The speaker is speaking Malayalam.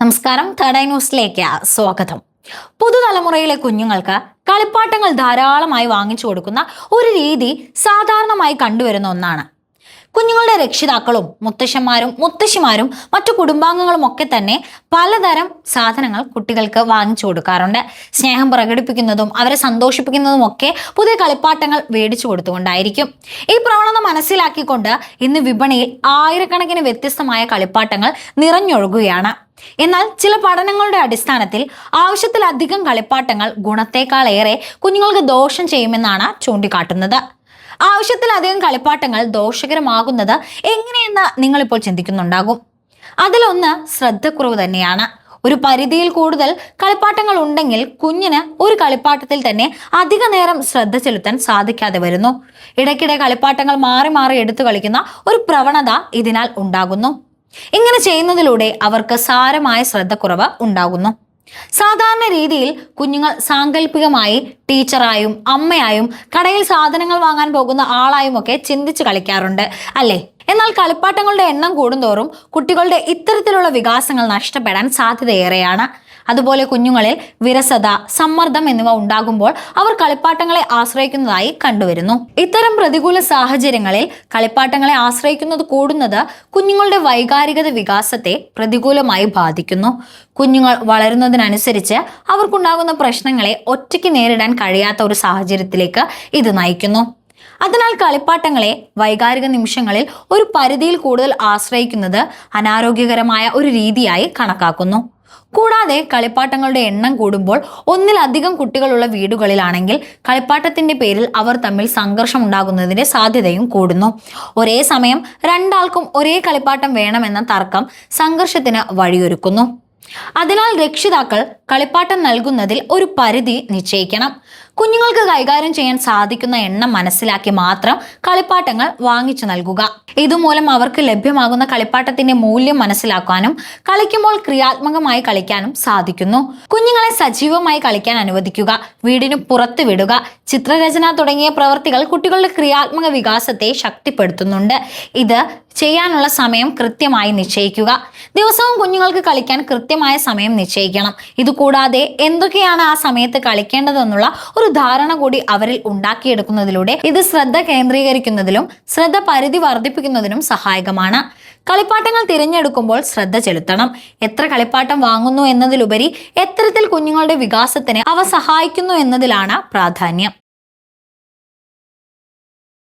നമസ്കാരം. തേർഡ് ഐ ന്യൂസിലേക്ക് സ്വാഗതം. പുതുതലമുറയിലെ കുഞ്ഞുങ്ങൾക്ക് കളിപ്പാട്ടങ്ങൾ ധാരാളമായി വാങ്ങിച്ചു കൊടുക്കുന്ന ഒരു രീതി സാധാരണമായി കണ്ടുവരുന്ന ഒന്നാണ്. കുഞ്ഞുങ്ങളുടെ രക്ഷിതാക്കളും മുത്തശ്ശന്മാരും മുത്തശ്ശിമാരും മറ്റു കുടുംബാംഗങ്ങളും ഒക്കെ തന്നെ പലതരം സാധനങ്ങൾ കുട്ടികൾക്ക് വാങ്ങിച്ചു കൊടുക്കാറുണ്ട്. സ്നേഹം പ്രകടിപ്പിക്കുന്നതും അവരെ സന്തോഷിപ്പിക്കുന്നതും ഒക്കെ പുതിയ കളിപ്പാട്ടങ്ങൾ മേടിച്ചു കൊടുത്തുകൊണ്ടായിരിക്കും. ഈ പ്രവണത മനസ്സിലാക്കിക്കൊണ്ട് ഇന്ന് വിപണിയിൽ ആയിരക്കണക്കിന് വ്യത്യസ്തമായ കളിപ്പാട്ടങ്ങൾ നിറഞ്ഞൊഴുകുകയാണ്. എന്നാൽ ചില പഠനങ്ങളുടെ അടിസ്ഥാനത്തിൽ ആവശ്യത്തിലധികം കളിപ്പാട്ടങ്ങൾ ഗുണത്തേക്കാളേറെ കുഞ്ഞുങ്ങൾക്ക് ദോഷം ചെയ്യുമെന്നാണ് ചൂണ്ടിക്കാട്ടുന്നത്. ആവശ്യത്തിലധികം കളിപ്പാട്ടങ്ങൾ ദോഷകരമാകുന്നത് എങ്ങനെയെന്ന് നിങ്ങളിപ്പോൾ ചിന്തിക്കുന്നുണ്ടാകും. അതിലൊന്ന് ശ്രദ്ധക്കുറവ് തന്നെയാണ്. ഒരു പരിധിയിൽ കൂടുതൽ കളിപ്പാട്ടങ്ങൾ ഉണ്ടെങ്കിൽ കുഞ്ഞിന് ഒരു കളിപ്പാട്ടത്തിൽ തന്നെ അധിക നേരം ശ്രദ്ധ ചെലുത്താൻ സാധിക്കാതെ വരുന്നു. ഇടയ്ക്കിടെ കളിപ്പാട്ടങ്ങൾ മാറി മാറി എടുത്തു കളിക്കുന്ന ഒരു പ്രവണത ഇതിനാൽ ഉണ്ടാകുന്നു. ഇങ്ങനെ ചെയ്യുന്നതിലൂടെ അവർക്ക് സാരമായ ശ്രദ്ധക്കുറവ് ഉണ്ടാകുന്നു. സാധാരണ രീതിയിൽ കുഞ്ഞുങ്ങൾ സാങ്കല്പികമായി ടീച്ചറായും അമ്മയായും കടയിൽ സാധനങ്ങൾ വാങ്ങാൻ പോകുന്ന ആളായും ഒക്കെ ചിന്തിച്ച് കളിക്കാറുണ്ട് അല്ലേ? എന്നാൽ കളിപ്പാട്ടങ്ങളുടെ എണ്ണം കൂടുന്തോറും കുട്ടികളുടെ ഇത്തരത്തിലുള്ള വികാസങ്ങൾ നഷ്ടപ്പെടാൻ സാധ്യതയേറെയാണ്. അതുപോലെ കുഞ്ഞുങ്ങളിൽ വിരസത സമ്മർദ്ദം എന്നിവ ഉണ്ടാകുമ്പോൾ അവർ കളിപ്പാട്ടങ്ങളെ ആശ്രയിക്കുന്നതായി കണ്ടുവരുന്നു. ഇത്തരം പ്രതികൂല സാഹചര്യങ്ങളിൽ കളിപ്പാട്ടങ്ങളെ ആശ്രയിക്കുന്നത് കൂടുന്നത് കുഞ്ഞുങ്ങളുടെ വൈകാരികത വികാസത്തെ പ്രതികൂലമായി ബാധിക്കുന്നു. കുഞ്ഞുങ്ങൾ വളരുന്നതിനനുസരിച്ച് അവർക്കുണ്ടാകുന്ന പ്രശ്നങ്ങളെ ഒറ്റയ്ക്ക് നേരിടാൻ കഴിയാത്ത ഒരു സാഹചര്യത്തിലേക്ക് ഇത് നയിക്കുന്നു. അതിനാൽ കളിപ്പാട്ടങ്ങളെ വൈകാരിക നിമിഷങ്ങളിൽ ഒരു പരിധിയിൽ കൂടുതൽ ആശ്രയിക്കുന്നത് അനാരോഗ്യകരമായ ഒരു രീതിയായി കണക്കാക്കുന്നു. കൂടാതെ കളിപ്പാട്ടങ്ങളുടെ എണ്ണം കൂടുമ്പോൾ ഒന്നിലധികം കുട്ടികളുള്ള വീടുകളിലാണെങ്കിൽ കളിപ്പാട്ടത്തിന്റെ പേരിൽ അവർ തമ്മിൽ സംഘർഷം ഉണ്ടാകുന്നതിന്റെ സാധ്യതയും കൂടുന്നു. ഒരേ സമയം രണ്ടാൾക്കും ഒരേ കളിപ്പാട്ടം വേണമെന്ന തർക്കം സംഘർഷത്തിന് വഴിയൊരുക്കുന്നു. അതിനാൽ രക്ഷിതാക്കൾ കളിപ്പാട്ടം നൽകുന്നതിൽ ഒരു പരിധി നിശ്ചയിക്കണം. കുഞ്ഞുങ്ങൾക്ക് കൈകാര്യം ചെയ്യാൻ സാധിക്കുന്ന എണ്ണം മനസ്സിലാക്കി മാത്രം കളിപ്പാട്ടങ്ങൾ വാങ്ങിച്ചു നൽകുക. ഇതുമൂലം അവർക്ക് ലഭ്യമാകുന്ന കളിപ്പാട്ടത്തിന്റെ മൂല്യം മനസ്സിലാക്കാനും കളിക്കുമ്പോൾ ക്രിയാത്മകമായി കളിക്കാനും സാധിക്കുന്നു. കുഞ്ഞുങ്ങളെ സജീവമായി കളിക്കാൻ അനുവദിക്കുക വീടിന് പുറത്ത് വിടുക ചിത്രരചന തുടങ്ങിയ പ്രവർത്തികൾ കുട്ടികളുടെ ക്രിയാത്മക വികാസത്തെ ശക്തിപ്പെടുത്തുന്നുണ്ട്. ഇത് ചെയ്യാനുള്ള സമയം കൃത്യമായി നിശ്ചയിക്കുക. ദിവസവും കുഞ്ഞുങ്ങൾക്ക് കളിക്കാൻ കൃത്യമായ സമയം നിശ്ചയിക്കണം. ഇതുകൂടാതെ എന്തൊക്കെയാണ് ആ സമയത്ത് കളിക്കേണ്ടതെന്നുള്ള ഒരു ധാരണ കൂടി അവരിൽ ഉണ്ടാക്കിയെടുക്കുന്നതിലൂടെ ഇത് ശ്രദ്ധ കേന്ദ്രീകരിക്കുന്നതിലും ശ്രദ്ധ പരിധി വർദ്ധിപ്പിക്കുന്നതിനും സഹായകമാണ്. കളിപ്പാട്ടങ്ങൾ തിരഞ്ഞെടുക്കുമ്പോൾ ശ്രദ്ധ ചെലുത്തണം. എത്ര കളിപ്പാട്ടം വാങ്ങുന്നു എന്നതിലുപരി എത്തരത്തിൽ കുഞ്ഞുങ്ങളുടെ വികാസത്തിന് അവ സഹായിക്കുന്നു എന്നതിലാണ് പ്രാധാന്യം.